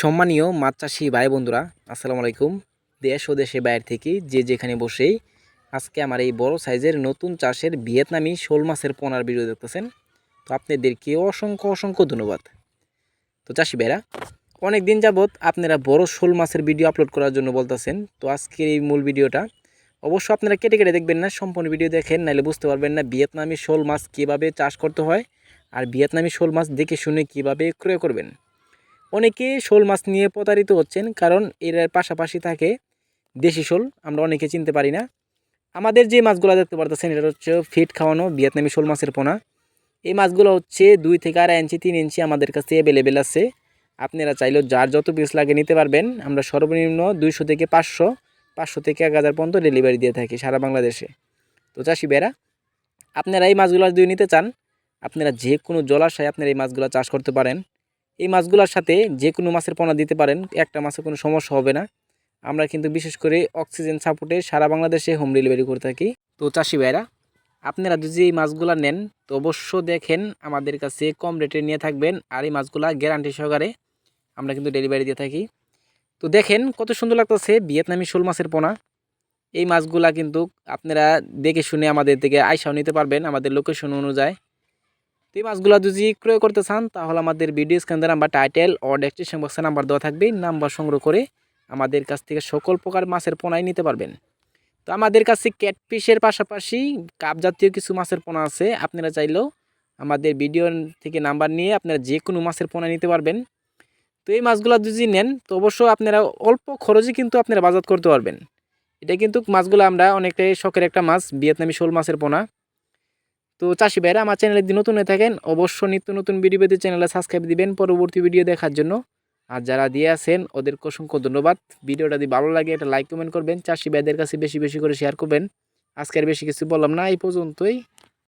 সম্মানীয় মাছ চাষি ভাই বন্ধুরা, আসসালামু আলাইকুম। দেশ ও দেশে বাইরে থেকে যে যেখানে বসেই আজকে আমার এই বড় সাইজের নতুন চাষের ভিয়েতনামি শোল মাছের পোনার ভিডিও দেখতেছেন, তো আপনাদেরকে অসংখ্য অসংখ্য ধন্যবাদ। তো চাষি ভাইরা অনেক দিন যাবৎ আপনারা বড় শোল মাছের ভিডিও আপলোড করার জন্য বলতেছেন, তো আজকের এই মূল ভিডিওটা অবশ্য আপনারা কেটে কেটে দেখবেন না, সম্পূর্ণ ভিডিও দেখেন নাহলে বুঝতে পারবেন না ভিয়েতনামি শোল মাছ কীভাবে চাষ করতে হয়, আর ভিয়েতনামি শোল মাছ দেখে শুনে কীভাবে ক্রয় করবেন। অনেকে শোল মাছ নিয়ে প্রতারিত হচ্ছেন, কারণ এর পাশাপাশি থাকে দেশি শোল, আমরা অনেকে চিনতে পারি না। আমাদের যে মাছগুলো দেখতে পারতেছেন, এটা হচ্ছে ফিট খাওয়ানো ভিয়েতনামি শোল মাছের পোনা। এই মাছগুলো হচ্ছে দুই থেকে আড়াই ইঞ্চি, তিন ইঞ্চি আমাদের কাছে অ্যাভেলেবেল আছে। আপনারা চাইলেও যার যত পিস লাগে নিতে পারবেন। আমরা সর্বনিম্ন দুইশো থেকে পাঁচশো পাঁচশো থেকে এক হাজার পর্যন্ত ডেলিভারি দিয়ে থাকি সারা বাংলাদেশে। তো চাষি বেড়া আপনারা এই মাছগুলো যদি নিতে চান, আপনারা যে কোনো জলাশয়ে আপনারা এই মাছগুলো চাষ করতে পারেন। এই মাছগুলোর সাথে যে কোনো মাছের পোনা দিতে পারেন, একটা মাছের কোনো সমস্যা হবে না। আমরা কিন্তু বিশেষ করে অক্সিজেন সাপোর্টে সারা বাংলাদেশে হোম ডেলিভারি করে থাকি। তো চাষি ভাইরা, আপনারা যদি এই মাছগুলো নেন, তো অবশ্য দেখেন আমাদের কাছে কম রেটে নিয়ে থাকবেন আর এই মাছগুলা গ্যারান্টি সহকারে আমরা কিন্তু ডেলিভারি দিয়ে থাকি। তো দেখেন কত সুন্দর লাগতেছে ভিয়েতনামি শোল মাছের পোনা। এই মাছগুলা কিন্তু আপনারা দেখে শুনে আমাদের থেকে আইসাও নিতে পারবেন, আমাদের লোকেশন অনুযায়ী। তো এই মাছগুলো যদি ক্রয় করতে চান, তাহলে আমাদের ভিডিও স্ক্যানের নাম্বার টাইটেল ও ডেসক্রিপশন বক্সে নাম্বার দেওয়া থাকবে। নাম্বার সংগ্রহ করে আমাদের কাছ থেকে সকল প্রকার মাছের পোনাই নিতে পারবেন। তো আমাদের কাছে ক্যাটফিশের পাশাপাশি কাপ জাতীয় কিছু মাছের পোনা আছে। আপনারা চাইলেও আমাদের ভিডিও থেকে নাম্বার নিয়ে আপনারা যে কোনো মাছের পোনা নিতে পারবেন। তো এই মাছগুলো যদি নেন, তো অবশ্যই আপনারা অল্প খরচে কিন্তু আপনারা বাজার করতে পারবেন। এটা কিন্তু মাছগুলো আমরা অনেকটাই শখের একটা মাছ, ভিয়েতনামি শোল মাছের পোনা। তো চাষি ভাইরা আমার চ্যানেলে যদি নতুন হয়ে থাকেন, অবশ্যই নিত্য নতুন ভিডিও পেতে চ্যানেলে সাবস্ক্রাইব দিবেন। পরবর্তী ভিডিও দেখার জন্য। আর যারা দিয়ে আছেন, ওদেরকে অসংখ্য ধন্যবাদ। ভিডিওটা যদি ভালো লাগে এটা লাইক কমেন্ট করবেন। চাষি ভাইদের কাছে বেশি বেশি করে শেয়ার করবেন। আজকের বেশি কিছু বললাম না, এই পর্যন্তই।